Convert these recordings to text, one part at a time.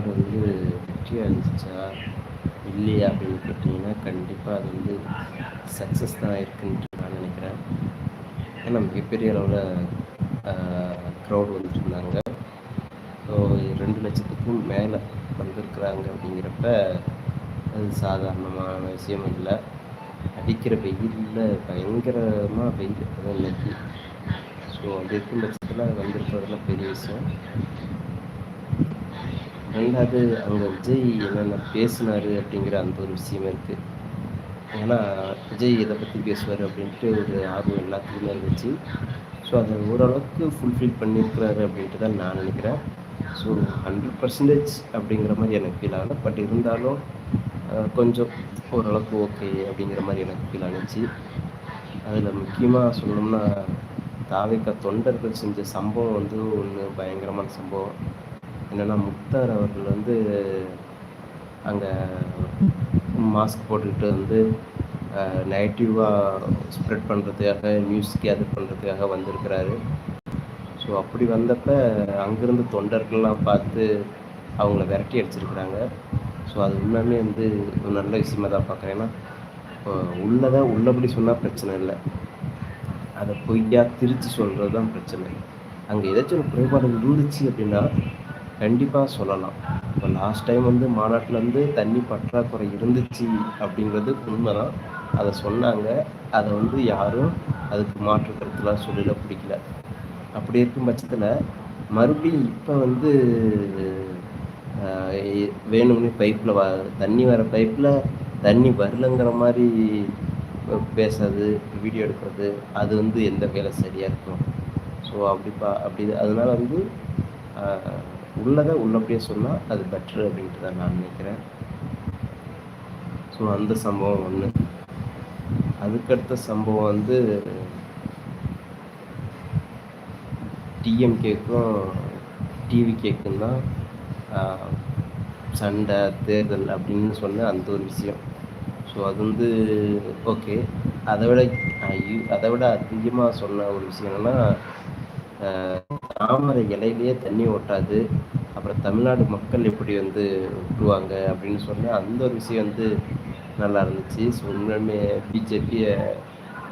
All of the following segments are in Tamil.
மதுரை வந்து வெற்றி அளிச்சா இல்லையா அப்படின்னு கேட்டிங்கன்னா கண்டிப்பாக அது வந்து சக்ஸஸ் தான் இருக்குன்ட்டு நான் நினைக்கிறேன். ஏன்னா மிகப்பெரிய அளவில் க்ரௌட் வந்துருந்தாங்க. ஸோ ரெண்டு லட்சத்துக்கும் மேலே வந்திருக்கிறாங்க அப்படிங்கிறப்ப அது சாதாரணமான விஷயம் இல்லை. அடிக்கிற வெயிலில் பயங்கரமாக வெயில். அதான் இன்னைக்கு. ஸோ அப்படி இருக்கும் பட்சத்தில் வந்திருக்கிறதுலாம் பெரிய விஷயம். ரெண்டாவது அங்கே விஜய் என்னென்ன பேசினார் அப்படிங்கிற அந்த ஒரு விஷயம் இருக்குது ஏன்னா விஜய் இதை பற்றி பேசுவார் அப்படின்ட்டு ஒரு ஆர்வம் எல்லாத்துக்குமே இருந்துச்சு. ஸோ அதை ஓரளவுக்கு ஃபுல்ஃபில் பண்ணியிருக்கிறாரு அப்படின்ட்டு தான் நான் நினைக்கிறேன். ஸோ ஹண்ட்ரட் பர்சன்டேஜ் அப்படிங்கிற மாதிரி எனக்கு ஃபீல் ஆகலை. பட் இருந்தாலும் கொஞ்சம் ஓரளவுக்கு ஓகே அப்படிங்கிற மாதிரி எனக்கு ஃபீல் ஆனிச்சு. அதில் முக்கியமாக சொல்லணும்னா தாவிக்க தொண்டர்கள் செஞ்ச சம்பவம் வந்து ஒன்று பயங்கரமான சம்பவம். என்னென்னா முக்தார் அவர்கள் வந்து அங்கே மாஸ்க் போட்டுக்கிட்டு வந்து நெகட்டிவாக ஸ்ப்ரெட் பண்ணுறதுக்காக நியூஸ் கேதர் பண்ணுறதுக்காக வந்திருக்கிறாரு. ஸோ அப்படி வந்தப்போ அங்கேருந்து தொண்டர்கள்லாம் பார்த்து அவங்கள விரட்டி அடிச்சிருக்கிறாங்க. ஸோ அது உண்மையுமே வந்து ஒரு நல்ல விஷயமாக தான் பார்க்குறேன். ஏன்னா இப்போ உள்ளபடி சொன்னால் பிரச்சனை இல்லை. அதை பொய்யா திரித்து சொல்கிறது தான் பிரச்சனை. அங்கே ஏதாச்சும் ஒரு குறைபாடு இருந்துச்சு அப்படின்னா கண்டிப்பாக சொல்லலாம். இப்போ லாஸ்ட் டைம் வந்து மாநாட்டிலேருந்து தண்ணி பற்றாக்குறை இருந்துச்சு அப்படிங்கிறது உண்மை தான் அதை சொன்னாங்க. அதை வந்து யாரும் அதுக்கு மாற்று கருத்துலாம் சொல்லல பிடிக்கல. அப்படி இருக்கும் பட்சத்தில் மறுபடியும் இப்போ வந்து வேணும்னே பைப்பில் வ தண்ணி வர பைப்பில் தண்ணி வரலங்கிற மாதிரி பேசுறது வீடியோ எடுக்கிறது அது வந்து எந்த வேலை சரியாக இருக்கும்? ஸோ அப்படிப்பா அப்படி அதனால் வந்து உள்ளதை உள்ளபடியே சொன்னால் அது பெட்ரு அப்படின்ட்டு தான் நான் நினைக்கிறேன். ஸோ அந்த சம்பவம் ஒன்று அதுக்கடுத்த சம்பவம் வந்து டிஎம்கேக்கும் டிவிகேக்கும் தான் சண்டை தேர்தல் அப்படின்னு சொன்ன அந்த ஒரு விஷயம். ஸோ அது வந்து ஓகே அதை விட அதை விட அதிகமாக சொன்ன ஒரு விஷயம் என்னென்னா தாமரை இலையிலேயே தண்ணி ஓட்டாது. அப்புறம் தமிழ்நாடு மக்கள் எப்படி வந்து விட்டுருவாங்க அப்படின்னு சொன்னால் அந்த ஒரு விஷயம் வந்து நல்லா இருந்துச்சு. ஸோ உண்மையுமே பிஜேபியை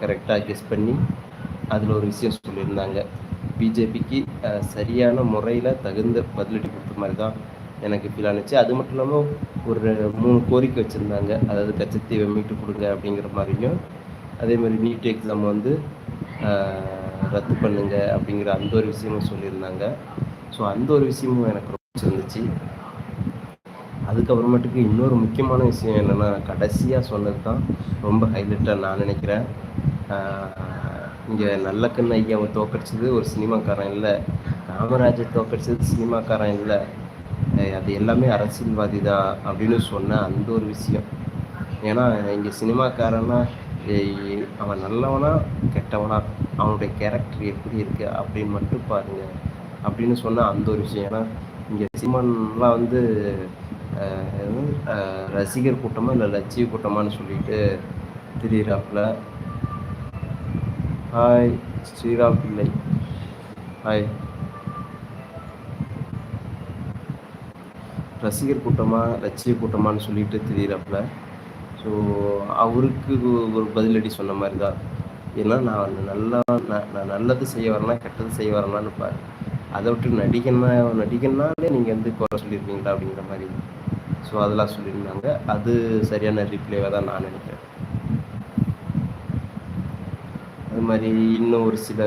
கரெக்டாக கெஸ் பண்ணி அதில் ஒரு விஷயம் சொல்லியிருந்தாங்க. பிஜேபிக்கு சரியான முறையில் தகுந்த பதிலடி கொடுத்த மாதிரி தான் எனக்கு ஃபீல் ஆனிச்சு அது மட்டும் இல்லாமல் ஒரு மூணு கோரிக்கை வச்சுருந்தாங்க. அதாவது கச்சத்தீவை மீட்டு கொடுங்க அப்படிங்கிற மாதிரியும். அதே மாதிரி நீட் எக்ஸாம் வந்து ரத்து பண்ணுங்க அப்படிங்கிற அந்த ஒரு விஷயமும் சொல்லியிருந்தாங்க. ஸோ அந்த ஒரு விஷயமும் எனக்கு ரொம்ப பிடிச்சிருந்துச்சு. அதுக்கப்புறமேட்டுக்கு இன்னொரு முக்கியமான விஷயம் என்னென்னா கடைசியாக சொன்னது தான் ரொம்ப ஹைலைட்டாக நான் நினைக்கிறேன். இங்கே நல்ல நல்லக்கண்ணு ஐயாவை தோக்கடிச்சது ஒரு சினிமாக்காரன் இல்லை. காமராஜர் தோக்கடிச்சது சினிமாக்காரன் இல்லை. அது எல்லாமே அரசியல்வாதி தான் அப்படின்னு சொன்ன அந்த ஒரு விஷயம். ஏன்னா இங்கே சினிமாக்காரன்னா அவன் நல்லவனா கெட்டவனா அவனுடைய கேரக்டர் எப்படி இருக்கு அப்படின்னு மட்டும் பாருங்க. அப்படின்னு சொன்ன அந்த ஒரு விஷயம். ஏன்னா இங்கே சிம்மன்லாம் வந்து ரசிகர் கூட்டமா இல்லை லட்சிய கூட்டமானு சொல்லிட்டு திரியிறாப்புல. ஹாய் ஸ்ரீராம் பிள்ளை. ஹாய் ரசிகர் கூட்டமாக லட்சிய கூட்டமானு சொல்லிட்டு திரியிறாப்புல. ஸோ அவருக்கு ஒரு பதிலடி சொன்ன மாதிரி தான் ஏன்னா நான் நல்லா நான் நல்லது செய்ய வரேன்னா கெட்டது செய்ய வரேனான்னு பாரு. அதை விட்டு நடிகன்னா நடிகன்னாலே நீங்கள் வந்து குறை சொல்லியிருக்கீங்களா அப்படிங்கிற மாதிரி. ஸோ அதெல்லாம் சொல்லியிருந்தாங்க. அது சரியான ரிப்ளேவாக தான் நான் நினைக்கிறேன். அது மாதிரி இன்னும் ஒரு சில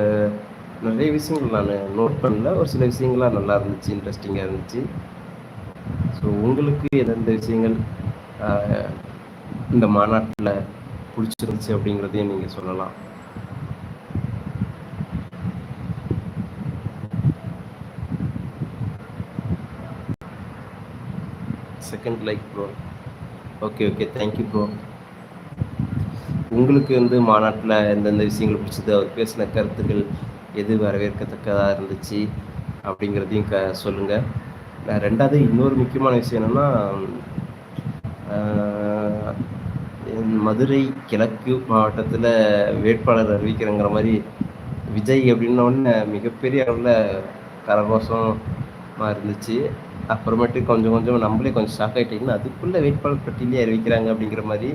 நிறைய விஷயங்கள் நான் நோட் பண்ணல. ஒரு சில விஷயங்கள்லாம் நல்லா இருந்துச்சு இன்ட்ரெஸ்டிங்காக இருந்துச்சு. ஸோ உங்களுக்கு எந்தெந்த விஷயங்கள் இந்த மாநாட்டில் பிடிச்சிருந்துச்சு அப்படிங்கிறதையும் நீங்கள் சொல்லலாம். Second like bro okay okay thank you bro உங்களுக்கு வந்து மாநாட்டில் எந்தெந்த விஷயங்கள் பிடிச்சது? அவர் பேசின கருத்துக்கள் எது வரவேற்கத்தக்கதாக இருந்துச்சு அப்படிங்கிறதையும் க சொல்லுங்கள் ரெண்டாவது இன்னொரு முக்கியமான விஷயம் என்னென்னா மதுரை கிழக்கு மாவட்டத்தில் வேட்பாளர் அறிவிக்கிறேங்கிற மாதிரி விஜய் அப்படின்னோடனே மிகப்பெரிய அளவில் கரகோஷமாக இருந்துச்சு. அப்புறமேட்டு கொஞ்சம் கொஞ்சம் நம்மளே கொஞ்சம் ஷாக் ஆகிட்டிங்கன்னா அதுக்குள்ளே வேட்பாளர் பட்டியலே அறிவிக்கிறாங்க அப்படிங்கிற மாதிரி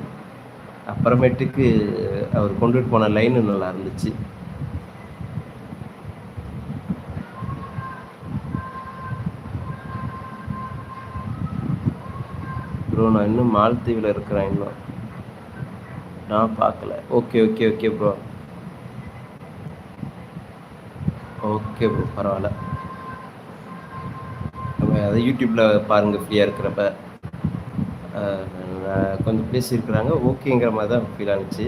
அப்புறமேட்டுக்கு அவர் கொண்டுட்டு போன லைனு நல்லா இருந்துச்சு. ப்ரோ நான் இன்னும் மாலத்தீவில் இருக்கிறேன் இன்னும். நான் பார்க்கல. Okay okay okay bro okay bro பரவாயில்ல. நம்ம அதை யூடியூப்பில் பாருங்கள் ஃப்ரீயாக இருக்கிறப்ப. கொஞ்சம் பேசியிருக்கிறாங்க. ஓகேங்கிற மாதிரி தான் ஃபீல் ஆனிச்சு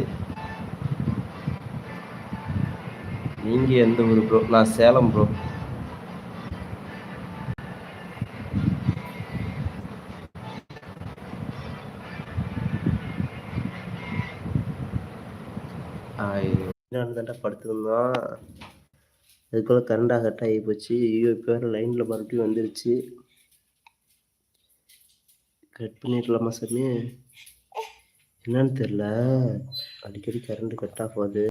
நீங்கள் எந்த ஊர் ப்ரோ நான் சேலம் ப்ரோ தாண்டா படுத்துருந்தோம் அதுக்குள்ளே கரண்டாக கட் ஆகி போச்சு. ஐயோ இப்போ வேறு லைனில் மறுபடியும் வந்துருச்சு. கட் பண்ணிடலாமா சாமி? என்னன்னு தெரில அடிக்கடி கரண்ட் கட் ஆஃப் ஆகுது